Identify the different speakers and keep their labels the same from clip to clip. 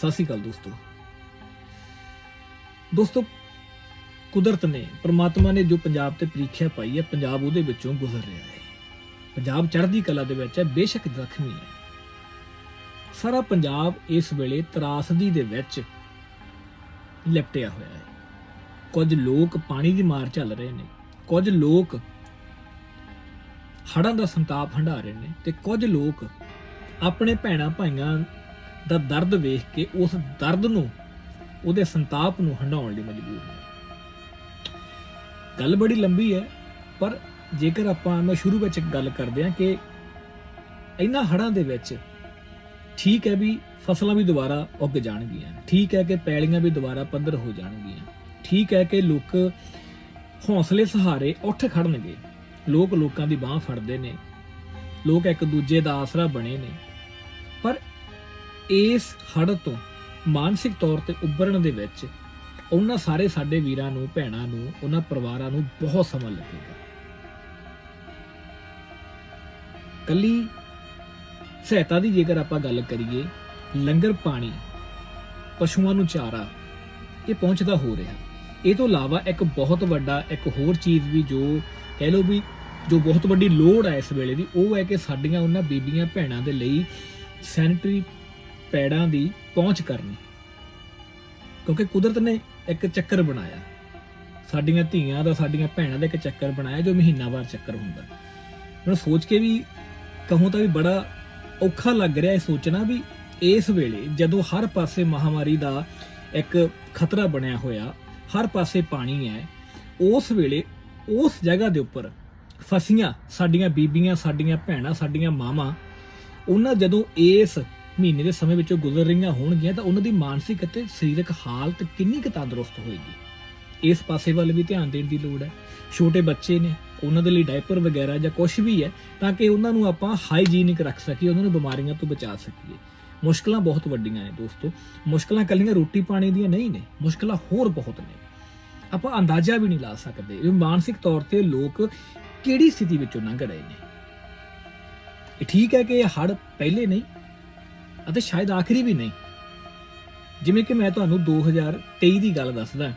Speaker 1: ਸਤਿ ਸ਼੍ਰੀ ਅਕਾਲ ਦੋਸਤੋ। ਦੋਸਤੋ, ਕੁਦਰਤ ਨੇ ਪ੍ਰਮਾਤਮਾ ਨੇ ਜੋ ਪੰਜਾਬ ਤੇ ਪ੍ਰੀਖਿਆ ਪਾਈ ਹੈ, ਪੰਜਾਬ ਉਹਦੇ ਵਿੱਚੋਂ ਗੁਜ਼ਰ ਰਿਹਾ ਹੈ। ਪੰਜਾਬ ਚੜ੍ਹਦੀ ਕਲਾ ਦੇ ਵਿੱਚ ਹੈ, ਬੇਸ਼ੱਕ ਜ਼ਖਮੀ ਹੈ। ਸਾਰਾ ਪੰਜਾਬ ਇਸ ਵੇਲੇ ਤਰਾਸਦੀ ਦੇ ਵਿੱਚ ਲਿਪਟਿਆ ਹੋਇਆ ਹੈ। ਕੁਝ ਲੋਕ ਪਾਣੀ ਦੀ ਮਾਰ ਝੱਲ ਰਹੇ ਨੇ, ਕੁਝ ਲੋਕ ਹੜਾਂ ਦਾ ਸੰਤਾਪ ਹੰਢਾ ਰਹੇ ਨੇ ਤੇ ਕੁਝ ਲੋਕ ਆਪਣੇ ਭੈਣਾ ਭਾਈਆਂ ਦਾ ਦਰਦ ਵੇਖ ਕੇ ਉਸ ਦਰਦ ਨੂੰ, ਉਹਦੇ ਸੰਤਾਪ ਨੂੰ ਹੰਡਾਉਣ ਲਈ ਮਜਬੂਰ ਨੇ। ਗੱਲ ਬੜੀ ਲੰਬੀ ਹੈ, ਪਰ ਜੇਕਰ ਆਪਾਂ ਮੈਂ ਸ਼ੁਰੂ ਵਿੱਚ ਗੱਲ ਕਰਦੇ ਹਾਂ ਕਿ ਇਹਨਾਂ ਹੜ੍ਹਾਂ ਦੇ ਵਿੱਚ ਠੀਕ ਹੈ ਵੀ ਫਸਲਾਂ ਵੀ ਦੁਬਾਰਾ ਉੱਗ ਜਾਣਗੀਆਂ, ਠੀਕ ਹੈ ਕਿ ਪੈਲੀਆਂ ਵੀ ਦੁਬਾਰਾ ਪੱਧਰ ਹੋ ਜਾਣਗੀਆਂ, ਠੀਕ ਹੈ ਕਿ ਲੋਕ ਹੌਸਲੇ ਸਹਾਰੇ ਉੱਠ ਖੜਨਗੇ ਲੋਕ ਲੋਕਾਂ ਦੀ ਬਾਹ ਫੜਦੇ ਨੇ, ਲੋਕ ਇੱਕ ਦੂਜੇ ਦਾ ਆਸਰਾ ਬਣੇ ਨੇ, ਪਰ ਇਸ ਹੜ ਤੋਂ ਮਾਨਸਿਕ ਤੌਰ ਤੇ ਉੱਭਰਨ ਦੇ ਵਿੱਚ ਉਹਨਾਂ ਸਾਰੇ ਸਾਡੇ ਵੀਰਾਂ ਨੂੰ, ਭੈਣਾਂ ਨੂੰ, ਉਹਨਾਂ ਪਰਿਵਾਰਾਂ ਨੂੰ ਬਹੁਤ ਸਮਾਂ ਲੱਗੇਗਾ। ਕੱਲੀ ਸਹਾਇਤਾ ਦੀ ਜੇਕਰ ਆਪਾਂ ਗੱਲ ਕਰੀਏ, ਲੰਗਰ ਪਾਣੀ, ਪਸ਼ੂਆਂ ਨੂੰ ਚਾਰਾ, ਇਹ ਪਹੁੰਚਦਾ ਹੋ ਰਿਹਾ। ਇਹ ਤੋਂ ਇਲਾਵਾ ਇੱਕ ਬਹੁਤ ਵੱਡਾ, ਇੱਕ ਹੋਰ ਚੀਜ਼ ਵੀ ਜੋ ਕਹਿ ਲਓ ਵੀ ਜੋ ਬਹੁਤ ਵੱਡੀ ਲੋੜ ਹੈ ਇਸ ਵੇਲੇ ਦੀ, ਉਹ ਹੈ ਕਿ ਸਾਡੀਆਂ ਉਹਨਾਂ ਬੀਬੀਆਂ, ਭੈਣਾਂ ਦੇ ਲਈ ਸੈਨੀਟਰੀ ਪੈੜਾਂ ਦੀ ਪਹੁੰਚ ਕਰਨੀ। ਕਿਉਂਕਿ ਕੁਦਰਤ ਨੇ ਇੱਕ ਚੱਕਰ ਬਣਾਇਆ। ਸਾਡੀਆਂ ਧੀਆਂ ਦਾ, ਸਾਡੀਆਂ ਭੈਣਾਂ ਦਾ ਇੱਕ ਚੱਕਰ ਬਣਾਇਆ, ਜੋ ਮਹੀਨਾਵਾਰ ਚੱਕਰ ਹੁੰਦਾ। ਮੈਨੂੰ ਸੋਚ ਕੇ ਵੀ ਕਹੂੰ ਤਾਂ ਵੀ ਬੜਾ ਔਖਾ ਲੱਗ ਰਿਹਾ ਇਹ ਸੋਚਣਾ ਵੀ ਇਸ ਵੇਲੇ ਜਦੋਂ ਹਰ ਪਾਸੇ ਮਹਾਮਾਰੀ ਦਾ ਇੱਕ ਖਤਰਾ ਬਣਿਆ ਹੋਇਆ, ਹਰ ਪਾਸੇ ਪਾਣੀ ਹੈ, ਉਸ ਵੇਲੇ ਉਸ ਜਗ੍ਹਾ ਦੇ ਉੱਪਰ ਫਸੀਆਂ, ਸਾਡੀਆਂ ਬੀਬੀਆਂ, ਸਾਡੀਆਂ ਭੈਣਾਂ, ਸਾਡੀਆਂ ਮਾਵਾਂ, ਉਹਨਾਂ ਜਦੋਂ ਇਸ ਮਹੀਨੇ ਦੇ ਸਮੇਂ ਵਿੱਚੋਂ ਗੁਜ਼ਰ ਰਹੀਆਂ ਹੋਣਗੀਆਂ, ਤਾਂ ਉਹਨਾਂ ਦੀ ਮਾਨਸਿਕ ਅਤੇ ਸਰੀਰਕ ਹਾਲਤ ਕਿੰਨੀ ਕੁ ਤੰਦਰੁਸਤ ਹੋਏਗੀ? ਇਸ ਪਾਸੇ ਵੱਲ ਵੀ ਧਿਆਨ ਦੇਣ ਦੀ ਲੋੜ ਹੈ। ਛੋਟੇ ਬੱਚੇ ਨੇ, ਉਹਨਾਂ ਦੇ ਲਈ ਡਾਈਪਰ ਵਗੈਰਾ ਜਾਂ ਕੁਝ ਵੀ ਹੈ, ਤਾਂ ਕਿ ਉਹਨਾਂ ਨੂੰ ਆਪਾਂ ਹਾਈਜੀਨਿਕ ਰੱਖ ਸਕੀਏ, ਉਹਨਾਂ ਨੂੰ ਬਿਮਾਰੀਆਂ ਤੋਂ ਬਚਾ ਸਕੀਏ। ਮੁਸ਼ਕਲਾਂ ਬਹੁਤ ਵੱਡੀਆਂ ਨੇ ਦੋਸਤੋ। ਮੁਸ਼ਕਲਾਂ ਕੱਲੀਆਂ ਰੋਟੀ ਪਾਣੀ ਦੀਆਂ ਨਹੀਂ ਨੇ, ਮੁਸ਼ਕਲਾਂ ਹੋਰ ਬਹੁਤ ਨੇ। ਆਪਾਂ ਅੰਦਾਜ਼ਾ ਵੀ ਨਹੀਂ ਲਾ ਸਕਦੇ ਵੀ ਮਾਨਸਿਕ ਤੌਰ ਤੇ ਲੋਕ ਕਿਹੜੀ ਸਥਿਤੀ ਵਿੱਚੋਂ ਲੰਘ ਰਹੇ ਨੇ। ਠੀਕ ਹੈ ਕਿ ਇਹ ਹੜ ਪਹਿਲੇ ਨਹੀਂ ਅਤੇ ਸ਼ਾਇਦ ਆਖਰੀ ਵੀ ਨਹੀਂ। ਜਿਵੇਂ ਕਿ ਮੈਂ ਤੁਹਾਨੂੰ 2023 ਦੀ ਗੱਲ ਦੱਸਦਾ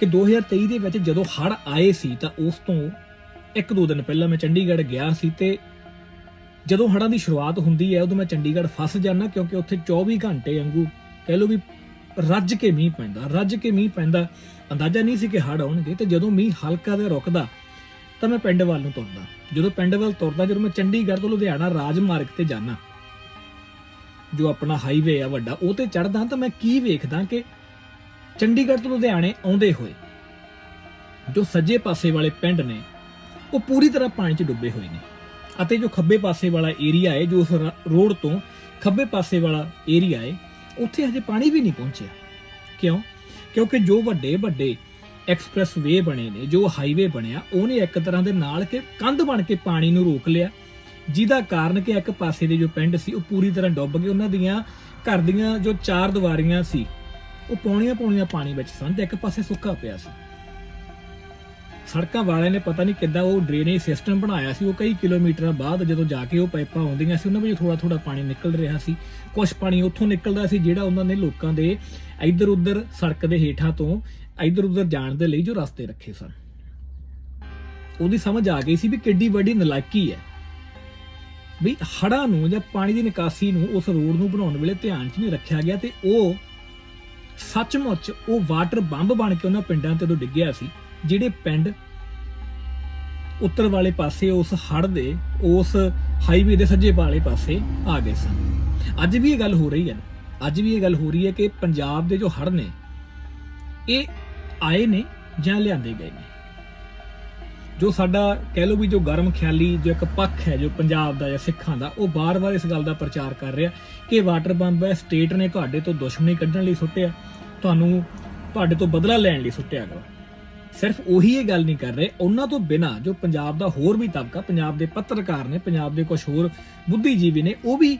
Speaker 1: ਕਿ 2023 ਦੇ ਵਿੱਚ ਜਦੋਂ ਹੜ ਆਏ ਸੀ ਤਾਂ ਉਸ ਤੋਂ ਇੱਕ ਦੋ ਦਿਨ ਪਹਿਲਾਂ ਮੈਂ ਚੰਡੀਗੜ੍ਹ ਗਿਆ ਸੀ ਤੇ ਜਦੋਂ ਹੜਾਂ ਦੀ ਸ਼ੁਰੂਆਤ ਹੁੰਦੀ ਹੈ ਉਦੋਂ ਮੈਂ ਚੰਡੀਗੜ੍ਹ ਫਸ ਜਾਂਦਾ ਕਿਉਂਕਿ ਉੱਥੇ 24 ਘੰਟੇ ਵਾਂਗੂ ਕਹਿ ਲਓ ਵੀ ਰੱਜ ਕੇ ਮੀਂਹ ਪੈਂਦਾ, ਰੱਜ ਕੇ ਮੀਂਹ ਪੈਂਦਾ। ਅੰਦਾਜ਼ਾ ਨਹੀਂ ਸੀ ਕਿ ਹੜ ਆਉਣਗੇ ਤੇ ਜਦੋਂ ਮੀਂਹ ਹਲਕਾ ਜਿਹਾ ਰੁਕਦਾ ਤਾਂ ਮੈਂ ਪਿੰਡ ਵੱਲ ਨੂੰ ਤੁਰਦਾ। ਜਦੋਂ ਪਿੰਡ ਵੱਲ ਤੁਰਦਾ, ਜਦੋਂ ਮੈਂ ਚੰਡੀਗੜ੍ਹ ਤੋਂ ਲੁਧਿਆਣਾ ਰਾਜਮਾਰਗ ਤੇ ਜਾਂਦਾ ਜੋ ਆਪਣਾ ਹਾਈਵੇ ਆ ਵੱਡਾ, ਉਹ ਤੇ ਚੜਦਾ ਤਾਂ ਮੈਂ ਕੀ ਵੇਖਦਾ ਕਿ ਚੰਡੀਗੜ੍ਹ ਤੋਂ ਲੁਧਿਆਣੇ ਆਉਂਦੇ ਹੋਏ ਜੋ ਸੱਜੇ ਪਾਸੇ ਵਾਲੇ ਪਿੰਡ ਨੇ, ਉਹ ਪੂਰੀ ਤਰ੍ਹਾਂ ਪਾਣੀ 'ਚ ਡੁੱਬੇ ਹੋਏ ਨੇ। ਅਤੇ ਜੋ ਖੱਬੇ ਪਾਸੇ ਵਾਲਾ ਏਰੀਆ ਹੈ, ਜੋ ਉਸ ਰੋਡ ਤੋਂ ਖੱਬੇ ਪਾਸੇ ਵਾਲਾ ਏਰੀਆ ਹੈ, ਉੱਥੇ ਹਜੇ ਪਾਣੀ ਵੀ ਨਹੀਂ ਪਹੁੰਚਿਆ। ਕਿਉਂ? ਕਿਉਂਕਿ ਜੋ ਵੱਡੇ ਵੱਡੇ ਐਕਸਪ੍ਰੈਸ ਵੇ ਬਣੇ ਨੇ, ਜੋ ਹਾਈਵੇ ਬਣਿਆ, ਉਹਨੇ ਇੱਕ ਤਰ੍ਹਾਂ ਦੇ ਨਾਲ ਕਿ ਕੰਧ ਬਣ ਕੇ ਪਾਣੀ ਨੂੰ ਰੋਕ ਲਿਆ। ਜਿਹਦਾ ਕਾਰਨ ਕਿ ਇੱਕ ਪਾਸੇ ਦੇ ਜੋ ਪਿੰਡ ਸੀ, ਉਹ ਪੂਰੀ ਤਰ੍ਹਾਂ ਡੁੱਬ ਗਏ। ਉਹਨਾਂ ਦੀਆਂ ਘਰ ਦੀਆਂ ਜੋ ਚਾਰ ਦੀਵਾਰੀਆਂ ਸੀ, ਉਹ ਪੌਣੀਆਂ ਪੌਣੀਆਂ ਪਾਣੀ ਵਿੱਚ ਸਨ ਤੇ ਇੱਕ ਪਾਸੇ ਸੁੱਕਾ ਪਿਆ ਸੀ। ਸੜਕਾਂ ਵਾਲਿਆਂ ਨੇ ਪਤਾ ਨਹੀਂ ਕਿੱਦਾਂ ਉਹ ਡਰੇਨੇਜ ਸਿਸਟਮ ਬਣਾਇਆ ਸੀ। ਉਹ ਕਈ ਕਿਲੋਮੀਟਰਾਂ ਬਾਅਦ ਜਦੋਂ ਜਾ ਕੇ ਉਹ ਪਾਈਪਾਂ ਆਉਂਦੀਆਂ ਸੀ, ਉਹਨਾਂ ਵਿੱਚੋਂ ਥੋੜਾ ਥੋੜਾ ਪਾਣੀ ਨਿਕਲ ਰਿਹਾ ਸੀ। ਕੁਝ ਪਾਣੀ ਉੱਥੋਂ ਨਿਕਲਦਾ ਸੀ ਜਿਹੜਾ ਉਹਨਾਂ ਨੇ ਲੋਕਾਂ ਦੇ ਇੱਧਰ ਉੱਧਰ ਸੜਕ ਦੇ ਹੇਠਾਂ ਤੋਂ ਇੱਧਰ ਉੱਧਰ ਜਾਣ ਦੇ ਲਈ ਜੋ ਰਸਤੇ ਰੱਖੇ ਸਨ। ਉਹਦੀ ਸਮਝ ਆ ਗਈ ਸੀ ਵੀ ਕਿੱਡੀ ਵੱਡੀ ਨਲਾਇਕੀ ਹੈ। ਵੀ ਹੜਾਂ ਨੂੰ ਜਾਂ ਪਾਣੀ ਦੀ ਨਿਕਾਸੀ ਨੂੰ ਉਸ ਰੋਡ ਨੂੰ ਬਣਾਉਣ ਵੇਲੇ ਧਿਆਨ 'ਚ ਨਹੀਂ ਰੱਖਿਆ ਗਿਆ ਤੇ ਉਹ ਸੱਚਮੁੱਚ ਉਹ ਵਾਟਰ ਬੰਬ ਬਣ ਕੇ ਉਹਨਾਂ ਪਿੰਡਾਂ ਤੇ ਤੋਂ ਡਿੱਗਿਆ ਸੀ, ਜਿਹੜੇ ਪਿੰਡ ਉੱਤਰ ਵਾਲੇ ਪਾਸੇ ਉਸ ਹੜ ਦੇ, ਉਸ ਹਾਈਵੇ ਦੇ ਸੱਜੇ ਵਾਲੇ ਪਾਸੇ ਆ ਗਏ ਸਨ ਅੱਜ ਵੀ ਇਹ ਗੱਲ ਹੋ ਰਹੀ ਹੈ ਨਾ। ਅੱਜ ਵੀ ਇਹ ਗੱਲ ਹੋ ਰਹੀ ਹੈ ਕਿ ਪੰਜਾਬ ਦੇ ਜੋ ਹੜ ਨੇ, ਇਹ ਆਏ ਨੇ ਜਾਂ ਲਿਆਂਦੇ ਗਏ ਨੇ ਜੋ ਸਾਡਾ ਕਹਿ ਲਓ ਵੀ ਜੋ ਗਰਮ ਖਿਆਲੀ, ਜੋ ਇੱਕ ਪੱਖ ਹੈ, ਜੋ ਪੰਜਾਬ ਦਾ ਜਾਂ ਸਿੱਖਾਂ ਦਾ, ਉਹ ਬਾਰ-ਬਾਰ ਇਸ ਗੱਲ ਦਾ ਪ੍ਰਚਾਰ ਕਰ ਰਿਹਾ ਕਿ ਵਾਟਰ ਬੰਬ ਹੈ, ਸਟੇਟ ਨੇ ਤੁਹਾਡੇ ਤੋਂ ਦੁਸ਼ਮਣੀ ਕੱਢਣ ਲਈ ਸੁੱਟਿਆ, ਤੁਹਾਨੂੰ ਤੁਹਾਡੇ ਤੋਂ ਬਦਲਾ ਲੈਣ ਲਈ ਸੁੱਟਿਆ ਗਿਆ ਸਿਰਫ ਉਹੀ ਇਹ ਗੱਲ ਨਹੀਂ ਕਰ ਰਹੇ, ਉਹਨਾਂ ਤੋਂ ਬਿਨਾ ਜੋ ਪੰਜਾਬ ਦਾ ਹੋਰ ਵੀ ਤਬਕਾ, ਪੰਜਾਬ ਦੇ ਪੱਤਰਕਾਰ ਨੇ, ਪੰਜਾਬ ਦੇ ਕੁਝ ਹੋਰ ਬੁੱਧੀਜੀਵੀ ਨੇ, ਉਹ ਵੀ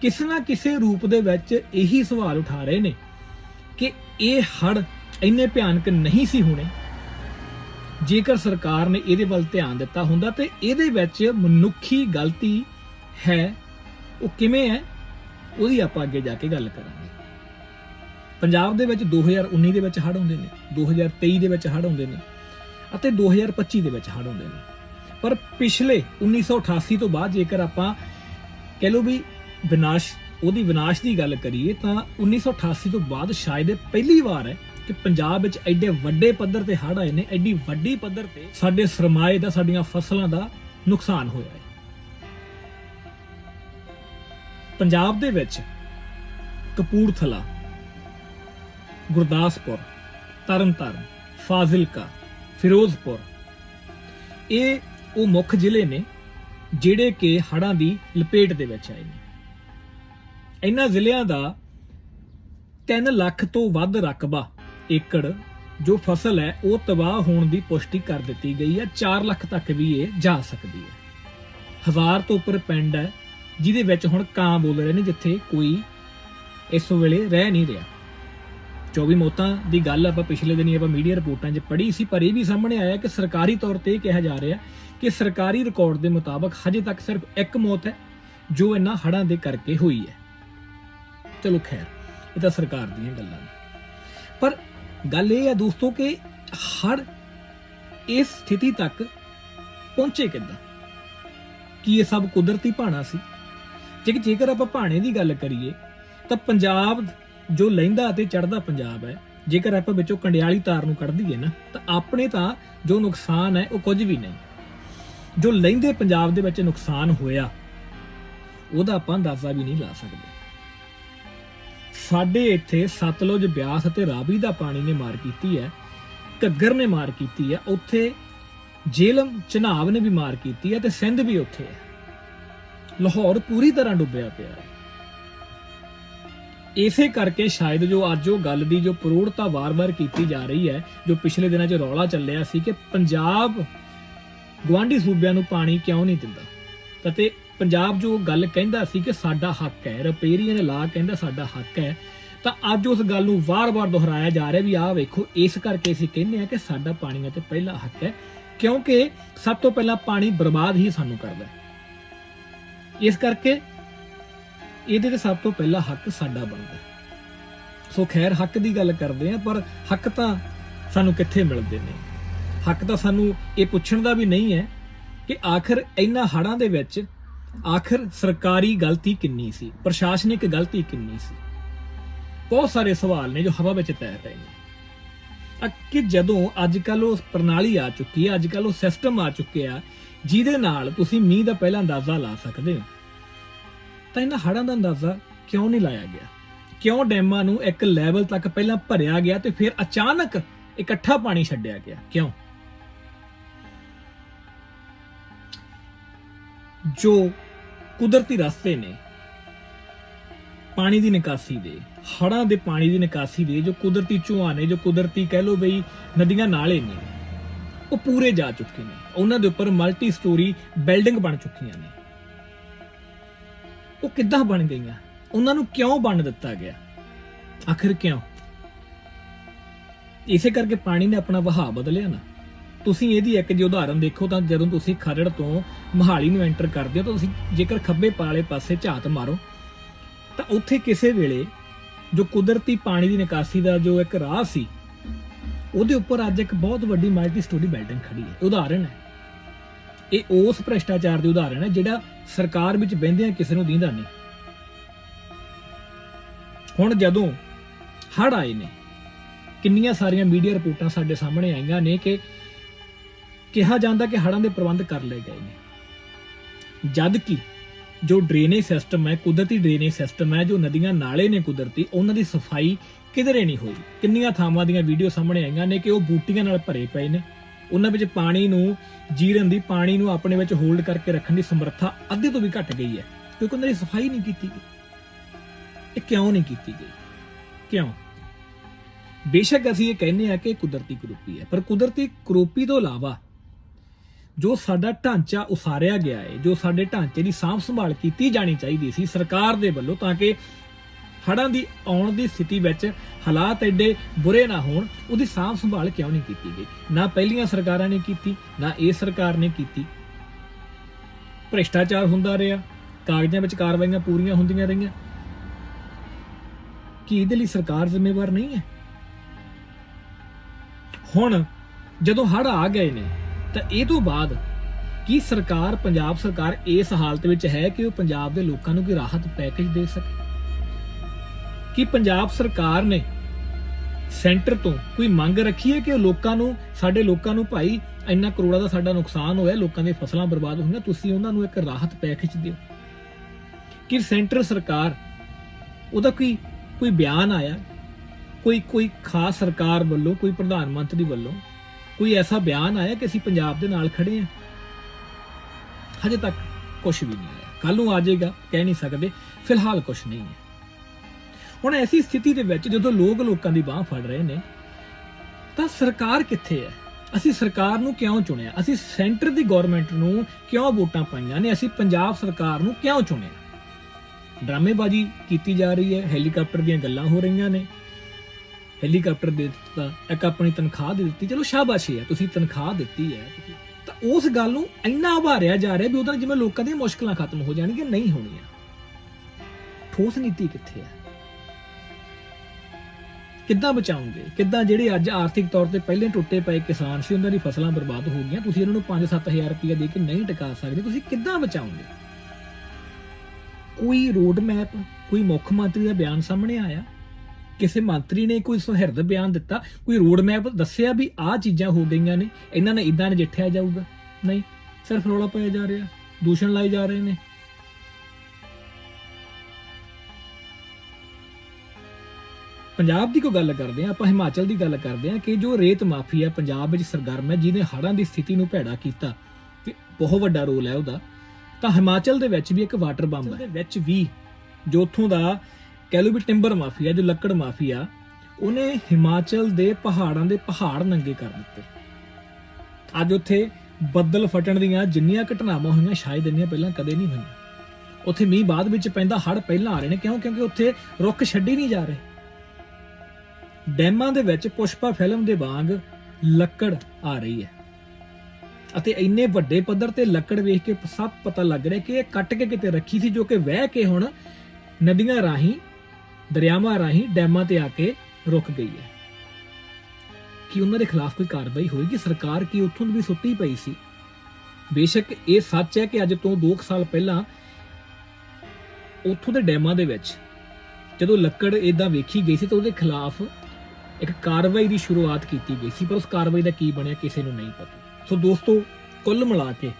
Speaker 1: ਕਿਸੇ ਨਾ ਕਿਸੇ ਰੂਪ ਦੇ ਵਿੱਚ ਇਹੀ ਸਵਾਲ ਉਠਾ ਰਹੇ ਨੇ ਕਿ ਇਹ ਹੜ ਇੰਨੇ ਭਿਆਨਕ ਨਹੀਂ ਸੀ ਹੋਣੇ ਜੇਕਰ ਸਰਕਾਰ ਨੇ ਇਹਦੇ ਵੱਲ ਧਿਆਨ ਦਿੱਤਾ ਹੁੰਦਾ ਤੇ ਇਹਦੇ ਵਿੱਚ ਮਨੁੱਖੀ ਗਲਤੀ ਹੈ, ਉਹ ਕਿਵੇਂ ਹੈ, ਉਹਦੀ ਆਪਾਂ ਅੱਗੇ ਜਾ ਕੇ ਗੱਲ ਕਰਾਂਗੇ। ਪੰਜਾਬ ਦੇ ਵਿੱਚ 2019 ਦੇ ਵਿੱਚ ਹੜ੍ਹ ਆਉਂਦੇ ਨੇ 2023 ਦੇ ਵਿੱਚ ਹੜ੍ਹ ਆਉਂਦੇ ਨੇ ਅਤੇ 2025 ਦੇ ਵਿੱਚ ਹੜ੍ਹ ਆਉਂਦੇ ਨੇ। ਪਰ ਪਿਛਲੇ 1988 ਤੋਂ ਬਾਅਦ ਜੇਕਰ ਆਪਾਂ ਕਹਿ ਲਓ ਵੀ ਵਿਨਾਸ਼, ਉਹਦੀ ਵਿਨਾਸ਼ ਦੀ ਗੱਲ ਕਰੀਏ ਤਾਂ 1988 ਤੋਂ ਬਾਅਦ ਸ਼ਾਇਦ ਇਹ ਪਹਿਲੀ ਵਾਰ ਹੈ ਕਿ ਪੰਜਾਬ ਵਿੱਚ ਐਡੇ ਵੱਡੇ ਪੱਧਰ ਤੇ ਹੜ੍ਹ ਆਏ ਨੇ, ਐਡੀ ਵੱਡੀ ਪੱਧਰ ਤੇ ਸਾਡੇ ਸਰਮਾਏ ਦਾ, ਸਾਡੀਆਂ ਫਸਲਾਂ ਦਾ ਨੁਕਸਾਨ ਹੋਇਆ ਹੈ। ਪੰਜਾਬ ਦੇ ਵਿੱਚ ਕਪੂਰਥਲਾ, ਗੁਰਦਾਸਪੁਰ, ਤਰਨਤਾਰਨ, ਫਾਜ਼ਿਲਕਾ, ਫਿਰੋਜ਼ਪੁਰ, ਇਹ ਉਹ ਮੁੱਖ ਜ਼ਿਲ੍ਹੇ ਨੇ ਜਿਹੜੇ ਕਿ ਹੜ੍ਹਾਂ ਦੀ ਲਪੇਟ ਦੇ ਵਿੱਚ ਆਏ ਨੇ। ਇਹਨਾਂ ਜ਼ਿਲ੍ਹਿਆਂ ਦਾ 3 ਲੱਖ ਤੋਂ ਵੱਧ ਰਕਬਾ ਏਕੜ ਜੋ ਫਸਲ ਹੈ, ਉਹ ਤਬਾਹ ਹੋਣ ਦੀ ਪੁਸ਼ਟੀ ਕਰ ਦਿੱਤੀ ਗਈ ਹੈ। 4 ਲੱਖ ਤੱਕ ਵੀ ਇਹ ਜਾ ਸਕਦੀ ਹੈ। ਹਜ਼ਾਰ ਤੋਂ ਉੱਪਰ ਪਿੰਡ ਹੈ, ਜਿਹਦੇ ਵਿੱਚ ਹੁਣ ਕਾਂ ਬੋਲ ਰਹੇ ਨੇ, ਜਿੱਥੇ ਕੋਈ ਇਸ ਵੇਲੇ ਰਹਿ ਨਹੀਂ ਰਿਹਾ। 24 ਮੌਤਾਂ ਦੀ ਗੱਲ ਆਪਾਂ ਪਿਛਲੇ ਦਿਨੀ ਆਪਾਂ ਮੀਡੀਆ ਰਿਪੋਰਟਾਂ 'ਚ ਪੜ੍ਹੀ ਸੀ, ਪਰ ਇਹ ਵੀ ਸਾਹਮਣੇ ਆਇਆ ਕਿ ਸਰਕਾਰੀ ਤੌਰ ਤੇ ਇਹ ਕਿਹਾ ਜਾ ਰਿਹਾ ਕਿ ਸਰਕਾਰੀ ਰਿਕਾਰਡ ਦੇ ਮੁਤਾਬਕ ਹਜੇ ਤੱਕ ਸਿਰਫ ਇੱਕ ਮੌਤ ਹੈ, ਜੋ ਇਹਨਾਂ ਹੜ੍ਹਾਂ ਦੇ ਕਰਕੇ ਹੋਈ ਹੈ। ਚਲੋ ਖੈਰ, ਇਹ ਤਾਂ ਸਰਕਾਰ ਦੀਆਂ ਗੱਲਾਂ ਨੇ। ਪਰ ਗੱਲ ਇਹ ਹੈ ਦੋਸਤੋ ਕਿ ਹਰ ਇਸ ਸਥਿਤੀ ਤੱਕ ਪਹੁੰਚੇ ਕਿੱਦਾਂ? ਕੀ ਇਹ ਸਭ ਕੁਦਰਤੀ ਭਾਣਾ ਸੀ? ਜੇ ਜੇਕਰ ਆਪਾਂ ਭਾਣੇ ਦੀ ਗੱਲ ਕਰੀਏ, ਤਾਂ ਪੰਜਾਬ ਜੋ ਲਹਿੰਦਾ ਅਤੇ ਚੜ੍ਹਦਾ ਪੰਜਾਬ ਹੈ, ਜੇਕਰ ਆਪਾਂ ਵਿੱਚੋਂ ਕੰਡਿਆਲੀ ਤਾਰ ਨੂੰ ਕੱਢ ਦਈਏ ਨਾ, ਤਾਂ ਆਪਣੇ ਤਾਂ ਜੋ ਨੁਕਸਾਨ ਹੈ, ਉਹ ਕੁਝ ਵੀ ਨਹੀਂ। ਜੋ ਲਹਿੰਦੇ ਪੰਜਾਬ ਦੇ ਵਿੱਚ ਨੁਕਸਾਨ ਹੋਇਆ, ਉਹਦਾ ਆਪਾਂ ਅੰਦਾਜ਼ਾ ਵੀ ਨਹੀਂ ਲਾ ਸਕਦੇ। ਸਾਡੇ ਇੱਥੇ ਸਤਲੁਜ ਬਿਆਸ ਅਤੇ ਰਾਵੀ ਦਾ ਪਾਣੀ ਨੇ ਮਾਰ ਕੀਤੀ ਹੈ, ਘੱਗਰ ਨੇ ਮਾਰ ਕੀਤੀ ਹੈ, ਉੱਥੇ ਜੇਲਮ ਚਨਾਬ ਨੇ ਵੀ ਮਾਰ ਕੀਤੀ ਹੈ ਤੇ ਸਿੰਧ ਵੀ ਉੱਥੇ ਹੈ। ਲਾਹੌਰ ਪੂਰੀ ਤਰ੍ਹਾਂ ਡੁੱਬਿਆ ਪਿਆ ਹੈ। ਇਸੇ ਕਰਕੇ ਸ਼ਾਇਦ ਜੋ ਅੱਜ ਉਹ ਗੱਲ ਦੀ ਜੋ ਪ੍ਰੋੜਤਾ ਵਾਰ-ਵਾਰ ਕੀਤੀ ਜਾ ਰਹੀ ਹੈ, ਜੋ ਪਿਛਲੇ ਦਿਨਾਂ 'ਚ ਰੌਲਾ ਚੱਲਿਆ ਸੀ ਕਿ ਪੰਜਾਬ ਗਵਾਂਢੀ ਸੂਬਿਆਂ ਨੂੰ ਪਾਣੀ ਕਿਉਂ ਨਹੀਂ ਦਿੰਦਾ? ਅਤੇ ਪੰਜਾਬ ਜੋ ਗੱਲ ਕਹਿੰਦਾ ਸੀ ਕਿ ਸਾਡਾ ਹੱਕ ਹੈ ਰਪੇਰੀਅਨ ਲਾ ਕਹਿੰਦਾ ਸਾਡਾ ਹੱਕ ਹੈ, ਤਾਂ ਅੱਜ ਉਸ ਗੱਲ ਨੂੰ ਵਾਰ-ਵਾਰ ਦੁਹਰਾਇਆ ਜਾ ਰਿਹਾ ਵੀ ਆਹ ਵੇਖੋ, ਇਸ ਕਰਕੇ ਅਸੀਂ ਕਹਿੰਦੇ ਆ ਕਿ ਸਾਡਾ ਪਾਣੀਆਂ ਤੇ ਪਹਿਲਾ ਹੱਕ ਹੈ, ਕਿਉਂਕਿ ਸਭ ਤੋਂ ਪਹਿਲਾਂ ਪਾਣੀ ਬਰਬਾਦ ਹੀ ਸਾਨੂੰ ਕਰਦਾ ਇਸ ਕਰਕੇ ਇਹਦੇ ਤੇ ਸਭ ਤੋਂ ਪਹਿਲਾ ਹੱਕ ਸਾਡਾ ਬਣਦਾ ਸੋ ਖੈਰ, ਹੱਕ ਦੀ ਗੱਲ ਕਰਦੇ ਆ ਪਰ ਹੱਕ ਤਾਂ ਸਾਨੂੰ ਕਿੱਥੇ ਮਿਲਦੇ ਨੇ? ਹੱਕ ਤਾਂ ਸਾਨੂੰ ਇਹ ਪੁੱਛਣ ਦਾ ਵੀ ਨਹੀਂ ਹੈ ਕਿ ਆਖਰ ਇਹਨਾਂ ਹੜਾਂ ਦੇ ਵਿੱਚ ਆਖਰ ਸਰਕਾਰੀ ਗਲਤੀ ਕਿੰਨੀ ਸੀ? ਪ੍ਰਸ਼ਾਸਨਿਕ ਗਲਤੀ ਕਿੰਨੀ ਸੀ? ਬਹੁਤ ਸਾਰੇ ਸਵਾਲ ਨੇ ਜੋ ਹਵਾ ਵਿੱਚ ਤੈਰ ਰਹੇ ਨੇ। ਕਿ ਜਦੋਂ ਅੱਜ ਕੱਲ ਉਹ ਪ੍ਰਣਾਲੀ ਆ ਚੁੱਕੀ ਹੈ ਅੱਜ ਕੱਲ ਉਹ ਸਿਸਟਮ ਆ ਚੁੱਕਿਆ ਜਿਹਦੇ ਨਾਲ ਤੁਸੀਂ ਮੀਂਹ ਦਾ ਪਹਿਲਾਂ ਅੰਦਾਜ਼ਾ ਲਾ ਸਕਦੇ ਹੋ। ਤਾਂ ਇਹਨਾਂ ਹੜਾਂ ਦਾ ਅੰਦਾਜ਼ਾ ਕਿਉਂ ਨਹੀਂ ਲਾਇਆ ਗਿਆ? ਕਿਉਂ ਡੈਮਾਂ ਨੂੰ ਇੱਕ ਲੈਵਲ ਤੱਕ ਪਹਿਲਾਂ ਭਰਿਆ ਗਿਆ ਤੇ ਫਿਰ ਅਚਾਨਕ ਇਕੱਠਾ ਪਾਣੀ ਛੱਡਿਆ ਗਿਆ? ਕਿਉਂ? ਜੋ ਕੁਦਰਤੀ ਰਸਤੇ ਨੇ। ਪਾਣੀ ਦੀ ਨਿਕਾਸੀ ਦੇ ਹੜਾਂ ਦੇ ਪਾਣੀ ਦੀ ਨਿਕਾਸੀ ਦੇ, ਜੋ ਕੁਦਰਤੀ ਚੂਹਾਂ ਨੇ, ਜੋ ਕੁਦਰਤੀ ਕਹਿ ਲੋ ਬਈ ਨਦੀਆਂ ਨਾਲੇ ਨੇ, ਉਹ ਪੂਰੇ ਜਾ ਚੁੱਕੇ ਨੇ। ਉਹਨਾਂ ਦੇ ਉੱਪਰ ਮਲਟੀ ਸਟੋਰੀ ਬਿਲਡਿੰਗ ਬਣ ਚੁੱਕੀਆਂ ਨੇ। ਉਹ ਕਿੱਦਾਂ ਬਣ ਗਈਆਂ? ਉਹਨਾਂ ਨੂੰ ਕਿਉਂ ਬਣ ਦਿੱਤਾ ਗਿਆ? ਆਖਿਰ ਕਿਉਂ? ਇਸੇ ਕਰਕੇ ਪਾਣੀ ਨੇ ਆਪਣਾ ਵਹਾਅ ਬਦਲਿਆ ਨਾ। ਤੁਸੀਂ ਇਹਦੀ ਇੱਕ ਜੇ ਉਦਾਹਰਨ ਦੇਖੋ ਤਾਂ ਜਦੋਂ ਤੁਸੀਂ ਖਰੜ ਤੋਂ ਮਹਾਲੀ ਨੂੰ ਐਂਟਰ ਕਰਦੇ ਹੋ ਤਾਂ ਤੁਸੀਂ ਜੇਕਰ ਖੱਬੇ ਪਾਲੇ ਪਾਸੇ ਝਾਤ ਮਾਰੋ, ਤਾਂ ਉੱਥੇ ਕਿਸੇ ਵੇਲੇ ਜੋ ਕੁਦਰਤੀ ਪਾਣੀ ਦੀ ਨਿਕਾਸੀ ਦਾ ਜੋ ਇੱਕ ਰਾਹ ਸੀ, ਉਹਦੇ ਉੱਪਰ ਅੱਜ ਇੱਕ ਬਹੁਤ ਵੱਡੀ ਮਲਟੀ ਸਟੋਰੀ ਬਿਲਡਿੰਗ ਖੜੀ ਹੈ। ਇਹ ਉਦਾਹਰਣ ਹੈ। ਇਹ ਉਸ ਭ੍ਰਿਸ਼ਟਾਚਾਰ ਦੇ ਉਦਾਹਰਣ ਹੈ ਜਿਹੜਾ ਸਰਕਾਰ ਵਿੱਚ ਬਹਿੰਦਿਆਂ ਕਿਸੇ ਨੂੰ ਦੀਂਦਾ ਨਹੀਂ। ਹੁਣ ਜਦੋਂ ਹੜ ਆਏ ਨੇ, ਕਿੰਨੀਆਂ ਸਾਰੀਆਂ ਮੀਡੀਆ ਰਿਪੋਰਟਾਂ ਸਾਡੇ ਸਾਹਮਣੇ ਆਈਆਂ ਨੇ ਕਿ ਕਿਹਾ ਜਾਂਦਾ ਕਿ ਹੜ੍ਹਾਂ ਦੇ ਪ੍ਰਬੰਧ ਕਰ ਲਏ ਗਏ ਨੇ। ਜਦ ਕਿ ਜੋ ਡਰੇਨੇਜ ਸਿਸਟਮ ਹੈ, ਕੁਦਰਤੀ ਡਰੇਨੇਜ ਸਿਸਟਮ ਹੈ, ਜੋ ਨਦੀਆਂ ਨਾਲੇ ਨੇ ਕੁਦਰਤੀ, ਉਹਨਾਂ ਦੀ ਸਫ਼ਾਈ ਕਿਧਰੇ ਨਹੀਂ ਹੋਈ। ਕਿੰਨੀਆਂ ਥਾਵਾਂ ਦੀਆਂ ਵੀਡੀਓ ਸਾਹਮਣੇ ਆਈਆਂ ਨੇ ਕਿ ਉਹ ਬੂਟੀਆਂ ਨਾਲ ਭਰੇ ਪਏ ਨੇ। ਉਹਨਾਂ ਵਿੱਚ ਪਾਣੀ ਨੂੰ, ਜੀਰਨ ਦੀ ਪਾਣੀ ਨੂੰ ਆਪਣੇ ਵਿੱਚ ਹੋਲਡ ਕਰਕੇ ਰੱਖਣ ਦੀ ਸਮਰੱਥਾ ਅੱਧੇ ਤੋਂ ਵੀ ਘਟ ਗਈ ਹੈ, ਕਿਉਂਕਿ ਉਹਨਾਂ ਦੀ ਸਫ਼ਾਈ ਨਹੀਂ ਕੀਤੀ ਗਈ। ਇਹ ਕਿਉਂ ਨਹੀਂ ਕੀਤੀ ਗਈ? ਕਿਉਂ? ਬੇਸ਼ੱਕ ਅਸੀਂ ਇਹ ਕਹਿੰਦੇ ਆ ਕਿ ਕੁਦਰਤੀ ਕਰੋਪੀ ਹੈ, ਪਰ ਕੁਦਰਤੀ ਕਰੋਪੀ ਤੋਂ ਇਲਾਵਾ ਜੋ ਸਾਡਾ ਢਾਂਚਾ ਉਸਾਰਿਆ ਗਿਆ ਹੈ ਜੋ ਸਾਡੇ ਢਾਂਚੇ ਦੀ ਸਾਂਭ ਸੰਭਾਲ ਕੀਤੀ ਜਾਣੀ ਚਾਹੀਦੀ ਸੀ ਸਰਕਾਰ ਦੇ ਵੱਲੋਂ, ਤਾਂ ਕਿ ਹੜਾਂ ਦੀ ਆਉਣ ਦੀ ਸਥਿਤੀ ਵਿੱਚ ਹਾਲਾਤ ਐਡੇ ਬੁਰੇ ਨਾ ਹੋਣ, ਉਹਦੀ ਸਾਂਭ ਸੰਭਾਲ ਕਿਉਂ ਨਹੀਂ ਕੀਤੀ ਗਈ? ਨਾ ਪਹਿਲੀਆਂ ਸਰਕਾਰਾਂ ਨੇ ਕੀਤੀ, ਨਾ ਇਹ ਸਰਕਾਰ ਨੇ ਕੀਤੀ। ਭ੍ਰਿਸ਼ਟਾਚਾਰ ਹੁੰਦਾ ਰਿਹਾ, ਕਾਗਜ਼ਾਂ ਵਿੱਚ ਕਾਰਵਾਈਆਂ ਪੂਰੀਆਂ ਹੁੰਦੀਆਂ ਰਹੀਆਂ। ਕੀ ਇਹਦੇ ਲਈ ਸਰਕਾਰ ਜ਼ਿੰਮੇਵਾਰ ਨਹੀਂ ਹੈ? ਹੁਣ ਜਦੋਂ ਹੜ ਆ ਗਏ ਨੇ ਤਾਂ ਇਹ ਤੋਂ ਬਾਅਦ ਕੀ ਸਰਕਾਰ, ਪੰਜਾਬ ਸਰਕਾਰ ਇਸ ਹਾਲਤ ਵਿੱਚ ਹੈ ਕਿ ਉਹ ਪੰਜਾਬ ਦੇ ਲੋਕਾਂ ਨੂੰ ਕੋਈ ਰਾਹਤ ਪੈਕੇਜ ਦੇ ਸਕੇ? ਕੀ ਪੰਜਾਬ ਸਰਕਾਰ ਨੇ ਸੈਂਟਰ ਤੋਂ ਕੋਈ ਮੰਗ ਰੱਖੀ ਹੈ ਕਿ ਉਹ ਲੋਕਾਂ ਨੂੰ, ਸਾਡੇ ਲੋਕਾਂ ਨੂੰ ਭਾਈ ਇੰਨਾ ਕਰੋੜਾਂ ਦਾ ਸਾਡਾ ਨੁਕਸਾਨ ਹੋਇਆ, ਲੋਕਾਂ ਦੀਆਂ ਫਸਲਾਂ ਬਰਬਾਦ ਹੋਈਆਂ, ਤੁਸੀਂ ਉਹਨਾਂ ਨੂੰ ਇੱਕ ਰਾਹਤ ਪੈਕੇਜ ਦਿਓ? ਕਿ ਸੈਂਟਰ ਸਰਕਾਰ, ਉਹਦਾ ਕੋਈ ਕੋਈ ਬਿਆਨ ਆਇਆ? ਕੋਈ ਕੋਈ ਖਾਸ ਸਰਕਾਰ ਵੱਲੋਂ, ਕੋਈ ਪ੍ਰਧਾਨ ਮੰਤਰੀ ਵੱਲੋਂ ਕੋਈ ਐਸਾ ਬਿਆਨ ਆਇਆ ਕਿ ਅਸੀਂ ਪੰਜਾਬ ਦੇ ਨਾਲ ਖੜੇ ਹਾਂ? ਹਜੇ ਤੱਕ ਕੁਝ ਵੀ ਨਹੀਂ ਆਇਆ। ਕੱਲ ਨੂੰ ਆ ਜਾਏਗਾ, ਕਹਿ ਨਹੀਂ ਸਕਦੇ। ਫਿਲਹਾਲ ਕੁਝ ਨਹੀਂ ਹੈ। ਹੁਣ ਐਸੀ ਸਥਿਤੀ ਦੇ ਵਿੱਚ ਜਦੋਂ ਲੋਕ ਲੋਕਾਂ ਦੀ ਬਾਹ ਫੜ ਰਹੇ ਨੇ, ਤਾਂ ਸਰਕਾਰ ਕਿੱਥੇ ਹੈ? ਅਸੀਂ ਸਰਕਾਰ ਨੂੰ ਕਿਉਂ ਚੁਣਿਆ? ਅਸੀਂ ਸੈਂਟਰ ਦੀ ਗਵਰਨਮੈਂਟ ਨੂੰ ਕਿਉਂ ਵੋਟਾਂ ਪਾਈਆਂ ਨੇ? ਅਸੀਂ ਪੰਜਾਬ ਸਰਕਾਰ ਨੂੰ ਕਿਉਂ ਚੁਣਿਆ? ਡਰਾਮੇਬਾਜ਼ੀ ਕੀਤੀ ਜਾ ਰਹੀ ਹੈ, ਹੈਲੀਕਾਪਟਰ ਦੀਆਂ ਗੱਲਾਂ ਹੋ ਰਹੀਆਂ ਨੇ। ਹੈਲੀਕਾਪਟਰ ਦੇ ਦਿੱਤਾ, ਇੱਕ ਆਪਣੀ ਤਨਖਾਹ ਦੇ ਦਿੱਤੀ। ਚਲੋ ਸ਼ਾਬਾਸ਼ੀ ਹੈ, ਤੁਸੀਂ ਤਨਖਾਹ ਦਿੱਤੀ ਹੈ। ਤਾਂ ਉਸ ਗੱਲ ਨੂੰ ਇੰਨਾ ਉਭਾਰਿਆ ਜਾ ਰਿਹਾ ਵੀ ਉਹਦਾ ਜਿਵੇਂ ਲੋਕਾਂ ਦੀਆਂ ਮੁਸ਼ਕਲਾਂ ਖਤਮ ਹੋ ਜਾਣਗੀਆਂ, ਨਹੀਂ ਹੋਣੀਆਂ। ਠੋਸ ਨੀਤੀ ਕਿੱਥੇ ਹੈ? ਕਿੱਦਾਂ ਬਚਾਉਂਗੇ? ਕਿੱਦਾਂ ਜਿਹੜੇ ਅੱਜ ਆਰਥਿਕ ਤੌਰ ਤੇ ਪਹਿਲੇ ਟੁੱਟੇ ਪਏ ਕਿਸਾਨ ਸੀ, ਉਹਨਾਂ ਦੀ ਫਸਲਾਂ ਬਰਬਾਦ ਹੋ ਗਈਆਂ, ਤੁਸੀਂ ਉਹਨਾਂ ਨੂੰ 5-7000 ਰੁਪਏ ਦੇ ਕੇ ਨਹੀਂ ਟਿਕਾ ਸਕਦੇ, ਤੁਸੀਂ ਕਿੱਦਾਂ ਬਚਾਉਂਗੇ? ਕੋਈ ਰੋਡ ਮੈਪ ਕੋਈ ਮੁੱਖ ਮੰਤਰੀ ਦਾ ਬਿਆਨ ਸਾਹਮਣੇ ਆਇਆ। ਕਿਸੇ ਮੰਤਰੀ ਨੇ ਕੋਈ ਸੁਹਿਰਦ ਬਿਆਨ ਦਿੱਤਾ ਕੋਈ ਰੋਡ ਮੈਪ ਦੱਸਿਆ ਵੀ ਆਹ ਚੀਜ਼ਾਂ ਹੋ ਗਈਆਂ ਨੇ ਇਹਨਾਂ ਨੇ ਇਦਾਂ ਨਜਿੱਠਿਆ ਜਾਊਗਾ? ਨਹੀਂ ਸਿਰਫ ਰੌਲਾ ਪਾਇਆ ਜਾ ਰਿਹਾ ਦੂਸ਼ਣ ਲਾਏ ਜਾ ਰਹੇ ਨੇ। ਪੰਜਾਬ ਦੀ ਕੋਈ ਗੱਲ ਕਰਦੇ ਆ ਆਪਾਂ ਹਿਮਾਚਲ ਦੀ ਗੱਲ ਕਰਦੇ ਆ ਕਿ ਜੋ ਰੇਤ ਮਾਫੀਆ ਪੰਜਾਬ ਵਿੱਚ ਸਰਗਰਮ ਹੈ ਜਿਹਨੇ ਹੜ੍ਹਾਂ ਦੀ ਸਥਿਤੀ ਨੂੰ ਭੈੜਾ ਕੀਤਾ ਤੇ ਬਹੁਤ ਵੱਡਾ ਰੋਲ ਹੈ ਉਹਦਾ ਤਾਂ ਹਿਮਾਚਲ ਦੇ ਵਿੱਚ ਵੀ ਇੱਕ ਵਾਟਰ ਬੰਬ ਹੈ। ਦੇ ਵਿੱਚ ਵੀ? ਜੋ ਉੱਥੋਂ ਦਾ ਕਹਿ ਲਓ ਵੀ ਟਿੰਬਰ ਮਾਫੀਆ, ਜੋ ਲੱਕੜ ਮਾਫੀਆ, ਉਹਨੇ ਹਿਮਾਚਲ ਦੇ ਪਹਾੜਾਂ ਦੇ ਪਹਾੜ ਨੰਗੇ ਕਰ ਦਿੱਤੇ। ਅੱਜ ਉੱਥੇ ਬੱਦਲ ਫਟਣ ਦੀਆਂ ਜਿੰਨੀਆਂ ਘਟਨਾਵਾਂ ਹੋਈਆਂ, ਸ਼ਾਇਦ ਇੰਨੀਆਂ ਪਹਿਲਾਂ ਕਦੇ ਨਹੀਂ ਹੋਈਆਂ। ਉੱਥੇ ਮੀਂਹ ਬਾਅਦ ਵਿੱਚ ਪੈਂਦਾ ਹੜ ਪਹਿਲਾਂ ਆ ਰਹੇ ਨੇ। ਕਿਉਂ? ਕਿਉਂਕਿ ਉੱਥੇ ਰੁੱਖ ਛੱਡੀ ਨਹੀਂ ਜਾ ਰਹੇ। ਡੈਮਾਂ ਦੇ ਵਿੱਚ ਪੁਸ਼ਪਾ ਫਿਲਮ ਦੇ ਵਾਂਗ ਲੱਕੜ ਆ ਰਹੀ ਹੈ। ਅਤੇ ਇੰਨੇ ਵੱਡੇ ਪੱਧਰ ਤੇ ਲੱਕੜ ਵੇਖ ਕੇ ਸਭ ਪਤਾ ਲੱਗ ਰਿਹਾ ਕਿ ਇਹ ਕੱਟ ਕੇ ਕਿਤੇ ਰੱਖੀ ਸੀ, ਜੋ ਕਿ ਵਹਿ ਕੇ ਹੁਣ ਨਦੀਆਂ ਰਾਹੀਂ ਦਰਿਆਵਾਂ ਰਾਹੀਂ ਡੈਮਾਂ ਤੇ ਆ ਕੇ ਰੁਕ ਗਈ ਹੈ। ਕਿ ਉਹਨਾਂ ਦੇ ਖਿਲਾਫ ਕੋਈ ਕਾਰਵਾਈ ਹੋਏਗੀ? ਸਰਕਾਰ ਕੀ ਉੱਥੋਂ ਵੀ ਸੁੱਤੀ ਪਈ ਸੀ? ਬੇਸ਼ੱਕ ਇਹ ਸੱਚ ਹੈ ਕਿ ਅੱਜ ਤੋਂ 2 ਸਾਲ ਪਹਿਲਾਂ ਉੱਥੋਂ ਦੇ ਡੈਮਾਂ ਦੇ ਵਿੱਚ ਜਦੋਂ ਲੱਕੜ ਇਦਾਂ ਵੇਖੀ ਗਈ ਸੀ ਤਾਂ ਉਹਦੇ ਖਿਲਾਫ ਇੱਕ ਕਾਰਵਾਈ ਦੀ ਸ਼ੁਰੂਆਤ ਕੀਤੀ ਗਈ ਸੀ, ਪਰ ਉਸ ਕਾਰਵਾਈ ਦਾ ਕੀ ਬਣਿਆ ਕਿਸੇ ਨੂੰ ਨਹੀਂ ਪਤਾ। ਸੋ ਦੋਸਤੋ, ਕੁੱਲ ਮਿਲਾ ਕੇ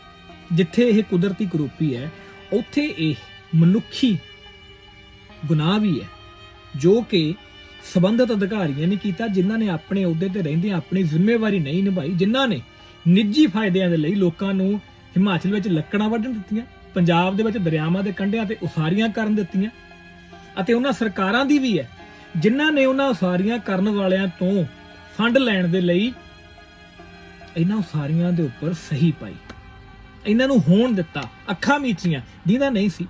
Speaker 1: ਜਿੱਥੇ ਇਹ ਕੁਦਰਤੀ ਕਰੋਪੀ ਹੈ, ਉੱਥੇ ਇਹ ਮਨੁੱਖੀ ਗੁਨਾਹ ਵੀ ਹੈ। ਜੋ ਕਿ ਸਬੰਧਤ ਅਧਿਕਾਰੀਆਂ ਨੇ ਕੀਤਾ, ਜਿਨ੍ਹਾਂ ਨੇ ਆਪਣੇ ਅਹੁਦੇ ਤੇ ਰਹਿੰਦੇ ਆਪਣੀ ਜ਼ਿੰਮੇਵਾਰੀ ਨਹੀਂ ਨਿਭਾਈ, ਜਿਨ੍ਹਾਂ ਨੇ ਨਿੱਜੀ ਫਾਇਦਿਆਂ ਦੇ ਲਈ ਲੋਕਾਂ ਨੂੰ ਹਿਮਾਚਲ ਵਿੱਚ ਲੱਕੜਾਂ ਵੱਢਣ ਦਿੱਤੀਆਂ, ਪੰਜਾਬ ਦੇ ਵਿੱਚ ਦਰਿਆਵਾਂ ਦੇ ਕੰਢਿਆਂ ਤੇ ਉਸਾਰੀਆਂ ਕਰਨ ਦਿੱਤੀਆਂ, ਅਤੇ ਉਹਨਾਂ ਸਰਕਾਰਾਂ ਦੀ ਵੀ ਹੈ, ਜਿਨ੍ਹਾਂ ਨੇ ਉਹਨਾਂ ਉਸਾਰੀਆਂ ਕਰਨ ਵਾਲਿਆਂ ਤੋਂ ਫੰਡ ਲੈਣ ਦੇ ਲਈ ਇਹਨਾਂ ਉਸਾਰੀਆਂ ਦੇ ਉੱਪਰ ਸਹੀ ਪਾਈ। ਇਹਨਾਂ ਨੂੰ ਹੋਣ ਦਿੱਤਾ, ਅੱਖਾਂ ਮੀਚੀਆਂ ਜਿਹਦਾ ਨਹੀਂ ਸੀ।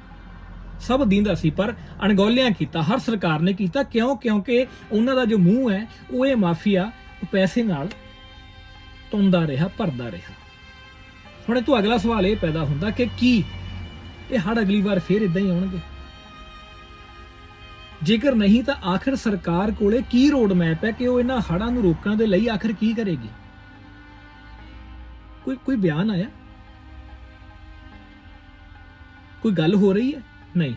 Speaker 1: ਸਭ ਦਿੰਦਾ ਸੀ, ਪਰ ਅਣਗੌਲਿਆਂ ਕੀਤਾ, ਹਰ ਸਰਕਾਰ ਨੇ ਕੀਤਾ। ਕਿਉਂ? ਕਿਉਂਕਿ ਉਹਨਾਂ ਦਾ ਜੋ ਮੂੰਹ ਹੈ, ਉਹ ਇਹ ਮਾਫੀਆ ਪੈਸੇ ਨਾਲ ਤੁੰਦਾ ਰਿਹਾ, ਭਰਦਾ ਰਿਹਾ। ਹੁਣ ਇਹ ਤੋਂ ਅਗਲਾ ਸਵਾਲ ਇਹ ਪੈਦਾ ਹੁੰਦਾ ਕਿ ਕੀ? ਇਹ ਹੜ ਅਗਲੀ ਵਾਰ ਫੇਰ ਇਦਾਂ ਹੀ ਆਉਣਗੇ। ਜੇਕਰ ਨਹੀਂ ਤਾਂ ਆਖਰ ਸਰਕਾਰ ਕੋਲੇ ਕੀ ਰੋਡ ਮੈਪ ਹੈ ਕਿ ਉਹ ਇਹਨਾਂ ਹੜਾਂ ਨੂੰ ਰੋਕਣ ਦੇ ਲਈ ਆਖਰ ਕੀ ਕਰੇਗੀ? ਕੋਈ ਕੋਈ ਬਿਆਨ ਆਇਆ? ਕੋਈ ਗੱਲ ਹੋ ਰਹੀ ਹੈ? ਨਹੀਂ।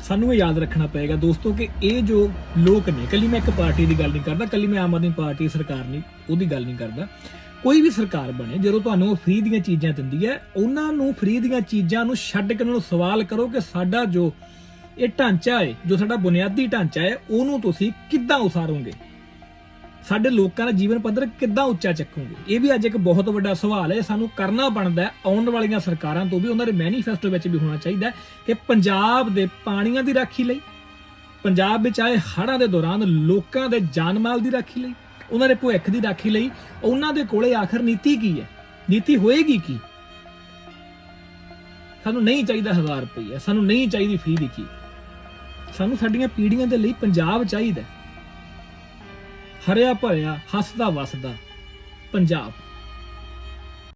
Speaker 1: ਸਾਨੂੰ ਇਹ ਯਾਦ ਰੱਖਣਾ ਪਏਗਾ ਦੋਸਤੋ ਕਿ ਇਹ ਜੋ ਲੋਕ ਨੇ, ਕੱਲੀ ਮੈਂ ਇੱਕ ਪਾਰਟੀ ਦੀ ਗੱਲ ਨਹੀਂ ਕਰਦਾ, ਕੱਲੀ ਮੈਂ ਆਮ ਆਦਮੀ ਪਾਰਟੀ ਸਰਕਾਰ ਨਹੀਂ, ਉਹਦੀ ਗੱਲ ਨਹੀਂ ਕਰਦਾ। ਕੋਈ ਵੀ ਸਰਕਾਰ ਬਣੇ, ਜਦੋਂ ਤੁਹਾਨੂੰ ਉਹ ਫ੍ਰੀ ਦੀਆਂ ਚੀਜ਼ਾਂ ਦਿੰਦੀ ਹੈ, ਉਹਨਾਂ ਨੂੰ ਫ੍ਰੀ ਦੀਆਂ ਚੀਜ਼ਾਂ ਨੂੰ ਛੱਡ ਕੇ ਉਹਨਾਂ ਨੂੰ ਸਵਾਲ ਕਰੋ ਕਿ ਸਾਡਾ ਜੋ ਇਹ ਢਾਂਚਾ ਹੈ, ਜੋ ਸਾਡਾ ਬੁਨਿਆਦੀ ਢਾਂਚਾ ਹੈ, ਉਹਨੂੰ ਤੁਸੀਂ ਕਿੱਦਾਂ ਉਸਾਰੋਗੇ? ਸਾਡੇ ਲੋਕਾਂ ਦਾ ਜੀਵਨ ਪੱਧਰ ਕਿੱਦਾਂ ਉੱਚਾ ਚੱਕੋਗੇ? ਇਹ ਵੀ ਅੱਜ ਇੱਕ ਬਹੁਤ ਵੱਡਾ ਸਵਾਲ ਹੈ, ਸਾਨੂੰ ਕਰਨਾ ਬਣਦਾ ਆਉਣ ਵਾਲੀਆਂ ਸਰਕਾਰਾਂ ਤੋਂ ਵੀ, ਉਹਨਾਂ ਦੇ ਮੈਨੀਫੈਸਟੋ ਵਿੱਚ ਵੀ ਹੋਣਾ ਚਾਹੀਦਾ ਕਿ ਪੰਜਾਬ ਦੇ ਪਾਣੀਆਂ ਦੀ ਰਾਖੀ ਲਈ, ਪੰਜਾਬ ਵਿੱਚ ਆਏ ਹੜ੍ਹਾਂ ਦੇ ਦੌਰਾਨ ਲੋਕਾਂ ਦੇ ਜਾਨ ਮਾਲ ਦੀ ਰਾਖੀ ਲਈ, ਉਹਨਾਂ ਦੇ ਭਵਿੱਖ ਦੀ ਰਾਖੀ ਲਈ, ਉਹਨਾਂ ਦੇ ਕੋਲੇ ਆਖਰ ਨੀਤੀ ਕੀ ਹੈ? ਨੀਤੀ ਹੋਏਗੀ ਕੀ? ਸਾਨੂੰ ਨਹੀਂ ਚਾਹੀਦਾ 1000 ਰੁਪਏ ਸਾਨੂੰ ਨਹੀਂ ਚਾਹੀਦੀ ਫੀ ਦੀ ਸਾਨੂੰ ਸਾਡੀਆਂ ਪੀੜ੍ਹੀਆਂ ਦੇ ਲਈ ਪੰਜਾਬ ਚਾਹੀਦਾ ਹਰਿਆ ਭਰਿਆ ਹੱਸਦਾ ਵਸਦਾ ਪੰਜਾਬ।